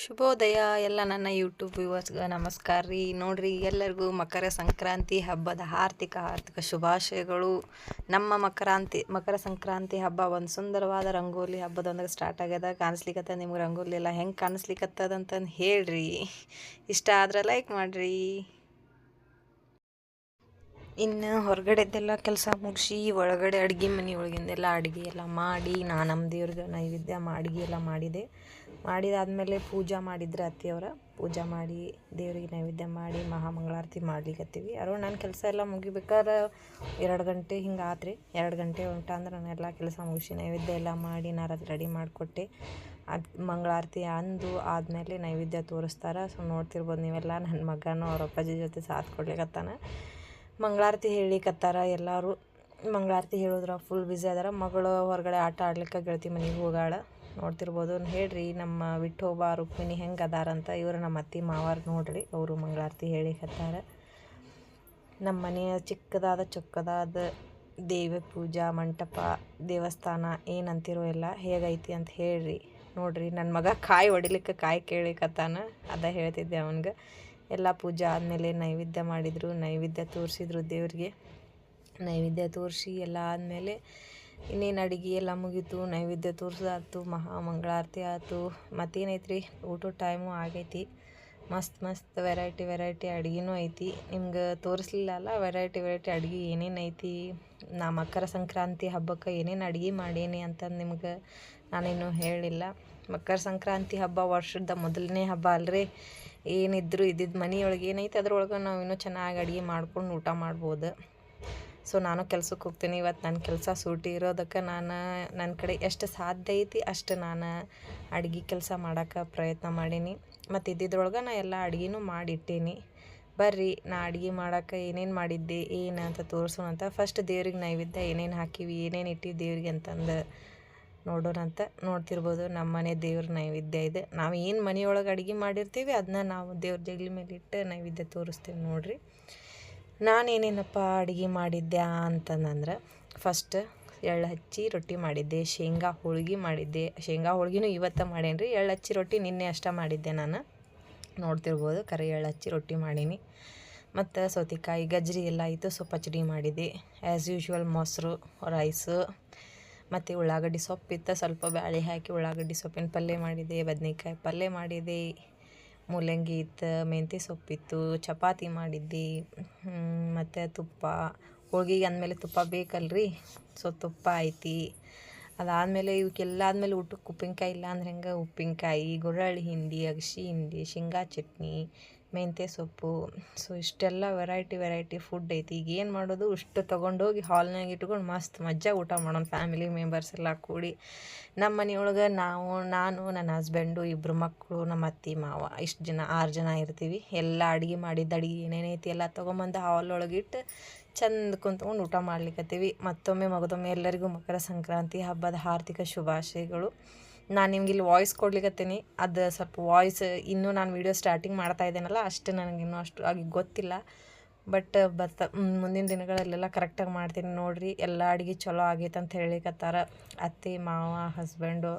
ಶುಭೋದಯ. ಎಲ್ಲ ನನ್ನ ಯೂಟ್ಯೂಬ್ ವ್ಯೂವರ್ಸ್ಗೆ ನಮಸ್ಕಾರ ರೀ. ನೋಡ್ರಿ, ಎಲ್ಲರಿಗೂ ಮಕರ ಸಂಕ್ರಾಂತಿ ಹಬ್ಬದ ಆರ್ಥಿಕ ಆರ್ಥಿಕ ಶುಭಾಶಯಗಳು. ನಮ್ಮ ಮಕರಾಂತಿ, ಮಕರ ಸಂಕ್ರಾಂತಿ ಹಬ್ಬ ಒಂದು ಸುಂದರವಾದ ರಂಗೋಲಿ ಹಬ್ಬದೊಂದಿಗೆ ಸ್ಟಾರ್ಟ್ ಆಗ್ಯದ. ಕಾಣಿಸ್ಲಿಕ್ಕತ್ತ ನಿಮ್ಗೆ ರಂಗೋಲಿ ಎಲ್ಲ ಹೆಂಗೆ ಕಾಣಿಸ್ಲಿಕ್ಕತ್ತದಂತಂದು ಹೇಳ್ರಿ. ಇಷ್ಟ ಆದ್ರೆ ಲೈಕ್ ಮಾಡಿರಿ. ಇನ್ನು ಹೊರಗಡೆದ್ದೆಲ್ಲ ಕೆಲಸ ಮುಗಿಸಿ, ಒಳಗಡೆ ಅಡುಗೆ ಮನೆ ಒಳಗಿಂದೆಲ್ಲ ಅಡುಗೆ ಎಲ್ಲ ಮಾಡಿ ನಾನು ನಮ್ಮ ದೇವ್ರಿಗೆ ನೈವೇದ್ಯ ಅಡುಗೆ ಎಲ್ಲ ಮಾಡಿದೆ. ಮಾಡಿದಾದಮೇಲೆ ಪೂಜೆ ಮಾಡಿದ್ರೆ ಅತ್ತಿಯವರ. ಪೂಜೆ ಮಾಡಿ, ದೇವ್ರಿಗೆ ನೈವೇದ್ಯ ಮಾಡಿ, ಮಹಾಮಂಗಳಾರತಿ ಮಾಡ್ಲಿಕ್ಕತ್ತೀವಿ ಅರೋ ನನ್ನ ಕೆಲಸ ಎಲ್ಲ ಮುಗಿಬೇಕಾದ್ರೆ ಎರಡು ಗಂಟೆ ಹಿಂಗೆ ಆತ್ರಿ. ಎರಡು ಗಂಟೆ ಉಂಟ ಅಂದ್ರೆ ನಾನು ಎಲ್ಲ ಕೆಲಸ ಮುಗಿಸಿ ನೈವೇದ್ಯ ಎಲ್ಲ ಮಾಡಿ ನಾನು ರೆಡಿ ಮಾಡಿಕೊಟ್ಟೆ. ಅದು ಮಂಗಳಾರತಿ ಅಂದು ಆದಮೇಲೆ ನೈವೇದ್ಯ ತೋರಿಸ್ತಾರೆ. ಸೊ, ನೋಡ್ತಿರ್ಬೋದು ನೀವೆಲ್ಲ ನನ್ನ ಮಗನೂ ಅವ್ರ ಅಪ್ಪಾಜಿ ಜೊತೆ ಸಾಥ್ ಕೊಡ್ಲಿಕ್ಕತ್ತಾನ ಮಂಗಳಾರತಿ ಹೇಳಿಕತ್ತಾರ ಎಲ್ಲರೂ. ಮಂಗಳಾರತಿ ಹೇಳಿದ್ರೆ ಫುಲ್ ಬ್ಯುಸಿ ಅದಾರ. ಮಗಳು ಹೊರಗಡೆ ಆಟ ಆಡ್ಲಿಕ್ಕೆ ಗೆಳತಿ ಮನೆಗೆ ಹೋಗಾಳ. ನೋಡ್ತಿರ್ಬೋದು. ಹೇಳ್ರಿ, ನಮ್ಮ ವಿಠೋಬ, ರುಕ್ಮಿಣಿ ಹೆಂಗೆ ಅದಾರಂತ ಇವರು ನಮ್ಮ ಅತ್ತಿ ಮಾವಾರ್ ನೋಡ್ರಿ, ಅವರು ಮಂಗಳಾರತಿ ಹೇಳಿಕತ್ತಾರ ನಮ್ಮ ಮನೆಯ ಚಿಕ್ಕದಾದ, ಚೊಕ್ಕದಾದ ದೇವಿ ಪೂಜಾ, ಮಂಟಪ, ದೇವಸ್ಥಾನ ಏನಂತಿರೋ ಎಲ್ಲ ಹೇಗೈತಿ ಅಂತ ಹೇಳ್ರಿ. ನೋಡ್ರಿ ನನ್ನ ಮಗ ಕಾಯಿ ಹೊಡಿಲಿಕ್ಕೆ ಕಾಯಿ ಕೇಳಿಕತ್ತಾನ, ಅದ ಹೇಳ್ತಿದ್ದೆ ಅವನ್ಗೆ. ಎಲ್ಲ ಪೂಜೆ ಆದಮೇಲೆ ನೈವೇದ್ಯ ಮಾಡಿದರು, ನೈವೇದ್ಯ ತೋರಿಸಿದ್ರು ದೇವ್ರಿಗೆ. ನೈವೇದ್ಯ ತೋರಿಸಿ ಎಲ್ಲ ಆದಮೇಲೆ ಇನ್ನೇನು ಅಡುಗೆ ಎಲ್ಲ ಮುಗೀತು, ನೈವೇದ್ಯ ತೋರಿಸಾತು, ಮಹಾ ಮಂಗಳಾರತಿ ಆಯ್ತು ಮತ್ತೇನೈತ್ರಿ? ಊಟದ ಟೈಮು ಆಗೈತಿ. ಮಸ್ತ್ ಮಸ್ತ್ ವೆರೈಟಿ ವೆರೈಟಿ ಅಡುಗೆನೂ ಐತಿ. ನಿಮ್ಗೆ ತೋರಿಸ್ಲಿಲ್ಲ ಅಲ್ಲ ವೆರೈಟಿ ವೆರೈಟಿ ಅಡುಗೆ ಏನೇನು ಐತಿ? ನಾ ಮಕರ ಸಂಕ್ರಾಂತಿ ಹಬ್ಬಕ್ಕೆ ಏನೇನು ಅಡುಗೆ ಮಾಡೀನಿ ಅಂತಂದು ನಿಮ್ಗೆ ನಾನೇನು ಹೇಳಿಲ್ಲ. ಮಕರ ಸಂಕ್ರಾಂತಿ ಹಬ್ಬ ವರ್ಷದ ಮೊದಲನೇ ಹಬ್ಬ ಅಲ್ರಿ. ಏನಿದ್ರು ಇದ್ದಿದ್ದು ಮನೆಯೊಳಗೆ ಏನೈತೆ ಅದ್ರೊಳಗೆ ನಾವು ಇನ್ನೂ ಚೆನ್ನಾಗಿ ಅಡುಗೆ ಮಾಡ್ಕೊಂಡು ಊಟ ಮಾಡ್ಬೋದು. ಸೊ ನಾನು ಕೆಲ್ಸಕ್ಕೆ ಹೋಗ್ತೀನಿ. ಇವತ್ತು ನನ್ನ ಕೆಲಸ ಸೂಟಿ ಇರೋದಕ್ಕೆ ನಾನು ನನ್ನ ಕಡೆ ಎಷ್ಟು ಸಾಧ್ಯ ಐತಿ ಅಷ್ಟು ನಾನು ಅಡುಗೆ ಕೆಲಸ ಮಾಡೋಕ್ಕೆ ಪ್ರಯತ್ನ ಮಾಡೀನಿ. ಮತ್ತು ಇದ್ದಿದ್ರೊಳಗೆ ನಾ ಎಲ್ಲ ಅಡುಗೆನೂ ಮಾಡಿಟ್ಟೀನಿ. ಬರ್ರಿ, ನಾ ಅಡುಗೆ ಮಾಡೋಕೆ ಏನೇನು ಮಾಡಿದ್ದೆ, ಏನು ಅಂತ ತೋರಿಸೋಣ ಅಂತ ಫಸ್ಟ್ ದೇವ್ರಿಗೆ ನೈವೇದ್ಯ ಏನೇನು ಹಾಕಿವಿ, ಏನೇನು ಇಟ್ಟಿವಿ ದೇವ್ರಿಗೆ ಅಂತಂದು ನೋಡೋಣ ಅಂತ ನೋಡ್ತಿರ್ಬೋದು. ನಮ್ಮ ಮನೆ ದೇವ್ರ ನೈವೇದ್ಯ ಇದೆ. ನಾವು ಏನು ಮನೆಯೊಳಗೆ ಅಡುಗೆ ಮಾಡಿರ್ತೀವಿ ಅದನ್ನ ನಾವು ದೇವ್ರ ಜಗಲಿ ಮೇಲೆ ಇಟ್ಟು ನೈವೇದ್ಯ ತೋರಿಸ್ತೀವಿ ನೋಡಿರಿ. ನಾನೇನೇನಪ್ಪ ಅಡುಗೆ ಮಾಡಿದ್ದೆ ಅಂತಂದ್ರೆ ಫಸ್ಟ್ ಎಳ್ಳು ಹಚ್ಚಿ ರೊಟ್ಟಿ ಮಾಡಿದ್ದೆ, ಶೇಂಗಾ ಹೋಳ್ಗೆ ಮಾಡಿದ್ದೆ. ಶೇಂಗಾ ಹೋಳ್ಗಿನೂ ಇವತ್ತು ಮಾಡೇನಿ ರೀ ಎಳ್ಳು ಹಚ್ಚಿ ರೊಟ್ಟಿ ನಿನ್ನೆ ಅಷ್ಟೇ ಮಾಡಿದ್ದೆ ನಾನು. ನೋಡ್ತಿರ್ಬೋದು, ಕರಿ ಎಳ್ಳು ಹಚ್ಚಿ ರೊಟ್ಟಿ ಮಾಡೀನಿ. ಮತ್ತು ಸೌತೆಕಾಯಿ ಗಜ್ರಿ ಎಲ್ಲ ಆಯಿತು ಸೊ ಪಚಡಿ ಮಾಡಿದ್ದೆ. ಆ್ಯಸ್ ಯೂಶ್ವಲ್ ಮೊಸರು ರೈಸು ಮತ್ತು ಉಳ್ಳಾಗಡ್ಡಿ ಸೊಪ್ಪಿತ್ತು. ಸ್ವಲ್ಪ ಬ್ಯಾಳೆ ಹಾಕಿ ಉಳ್ಳಾಗಡ್ಡಿ ಸೊಪ್ಪಿನ ಪಲ್ಯ ಮಾಡಿದೆ ಬದ್ನೆಕಾಯಿ ಪಲ್ಯ ಮಾಡಿದೆ ಮೂಲಂಗಿ ಇತ್ತು, ಮೆಂತ್ಯ ಸೊಪ್ಪಿತ್ತು ಚಪಾತಿ ಮಾಡಿದ್ದೆ ಮತ್ತು ತುಪ್ಪ. ಹೋಳ್ಗೆಗೆ ಅಂದಮೇಲೆ ತುಪ್ಪ ಬೇಕಲ್ರಿ? ಸೊ, ತುಪ್ಪ ಐತಿ ಅದಾದಮೇಲೆ ಇವಕ್ಕೆಲ್ಲ ಆದಮೇಲೆ ಊಟಕ್ಕೆ ಉಪ್ಪಿನಕಾಯಿ ಇಲ್ಲ ಅಂದ್ರೆ ಹೆಂಗೆ? ಉಪ್ಪಿನಕಾಯಿ, ಗುರಳ್ಳಿ ಹಿಂಡಿ, ಅಗಸಿ ಹಿಂಡಿ, ಶೇಂಗಾ ಚಟ್ನಿ ಮೆಂತ್ಯ ಸೊಪ್ಪು ಸೊ ಇಷ್ಟೆಲ್ಲ ವೆರೈಟಿ ವೆರೈಟಿ ಫುಡ್ ಐತಿ. ಈಗ ಏನು ಮಾಡೋದು? ಇಷ್ಟು ತೊಗೊಂಡೋಗಿ ಹಾಲ್ನಾಗ ಇಟ್ಕೊಂಡು ಮಸ್ತ್ ಮಜ್ಜಾ ಊಟ ಮಾಡೋಣ. ಫ್ಯಾಮಿಲಿ ಮೆಂಬರ್ಸ್ ಎಲ್ಲ ಕೂಡಿ. ನಮ್ಮ ಮನೆಯೊಳಗೆ ನಾವು, ನಾನು, ನನ್ನ ಹಸ್ಬೆಂಡು ಇಬ್ಬರು ಮಕ್ಕಳು ನಮ್ಮ ಅತ್ತಿ, ಮಾವ, ಇಷ್ಟು ಜನ, ಆರು ಜನ ಇರ್ತೀವಿ. ಎಲ್ಲ ಅಡುಗೆ ಮಾಡಿದ್ದು ಅಡುಗೆ ಏನೇನೈತಿ ಎಲ್ಲ ತೊಗೊಂಬಂದು ಹಾಲ್ ಒಳಗಿಟ್ಟು ಚಂದ ಕುಂತ್ಕೊಂಡು ಊಟ ಮಾಡ್ಲಿಕ್ಕತ್ತೀವಿ ಮತ್ತೊಮ್ಮೆ ಮಗದೊಮ್ಮೆ ಎಲ್ಲರಿಗೂ ಮಕರ ಸಂಕ್ರಾಂತಿ ಹಬ್ಬದ ಆರ್ಥಿಕ ಶುಭಾಶಯಗಳು. ನಾನು ನಿಮ್ಗೆ ಇಲ್ಲಿ ವಾಯ್ಸ್ ಕೊಡ್ಲಿಕ್ಕತ್ತೀನಿ ಅದು ಸ್ವಲ್ಪ ವಾಯ್ಸ್ ಇನ್ನೂ ನಾನು ವೀಡಿಯೋ ಸ್ಟಾರ್ಟಿಂಗ್ ಮಾಡ್ತಾ ಇದ್ದೇನಲ್ಲ, ಅಷ್ಟು ನನಗೆ ಇನ್ನೂ ಅಷ್ಟು ಆಗಿ ಗೊತ್ತಿಲ್ಲ. ಬಟ್ ಬರ್ತಾ ಮುಂದಿನ ದಿನಗಳಲ್ಲೆಲ್ಲ ಕರೆಕ್ಟಾಗಿ ಮಾಡ್ತೀನಿ ನೋಡಿರಿ. ಎಲ್ಲ ಅಡುಗೆ ಚಲೋ ಆಗೈತೆ ಅಂತ ಹೇಳಿಕತ್ತಾರ. ಅತ್ತೆ, ಮಾವ ಹಸ್ಬೆಂಡು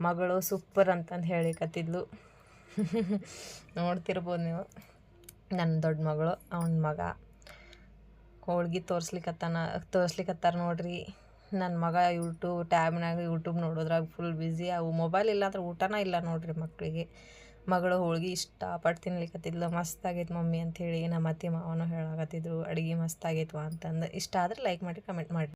ಮಗಳು ಸೂಪರ್ ಅಂತಂದು ಹೇಳಿಕತ್ತಿದ್ಲು. ನೋಡ್ತಿರ್ಬೋದು ನೀವು. ನನ್ನ ದೊಡ್ಡ ಮಗಳು, ಅವನ ಮಗ. ಹೋಳ್ಗಿ ತೋರಿಸ್ಲಿಕ್ಕತ್ತಾನ ತೋರಿಸ್ಲಿಕ್ಕತ್ತಾರ ನೋಡಿರಿ. ನನ್ನ ಮಗ ಯೂಟ್ಯೂಬ್ ಟ್ಯಾಬ್ನಾಗ ಯೂಟ್ಯೂಬ್ ನೋಡೋದ್ರಾಗ ಫುಲ್ ಬ್ಯುಸಿ ಅವು ಮೊಬೈಲ್ ಇಲ್ಲ ಅಂದ್ರೆ ಊಟನೇ ಇಲ್ಲ ನೋಡಿರಿ ಮಕ್ಕಳಿಗೆ ಮಗಳು ಹೋಳಿಗೆ ಇಷ್ಟಪಟ್ಟು ತಿನ್ಲಿಕ್ಕತ್ತಿದ್ಲು ಮಸ್ತ್ ಆಗೈತೆ ಮಮ್ಮಿ ಹೇಳಿ ನಮ್ಮ ಅತ್ತೆ ಮಾವನೂ ಹೇಳಾಕತ್ತಿದ್ರು. ಅಡುಗೆ ಮಸ್ತ್ ಅಂತಂದು. ಇಷ್ಟ ಆದ್ರೆ ಲೈಕ್ ಮಾಡಿ ಕಮೆಂಟ್ ಮಾಡಿ.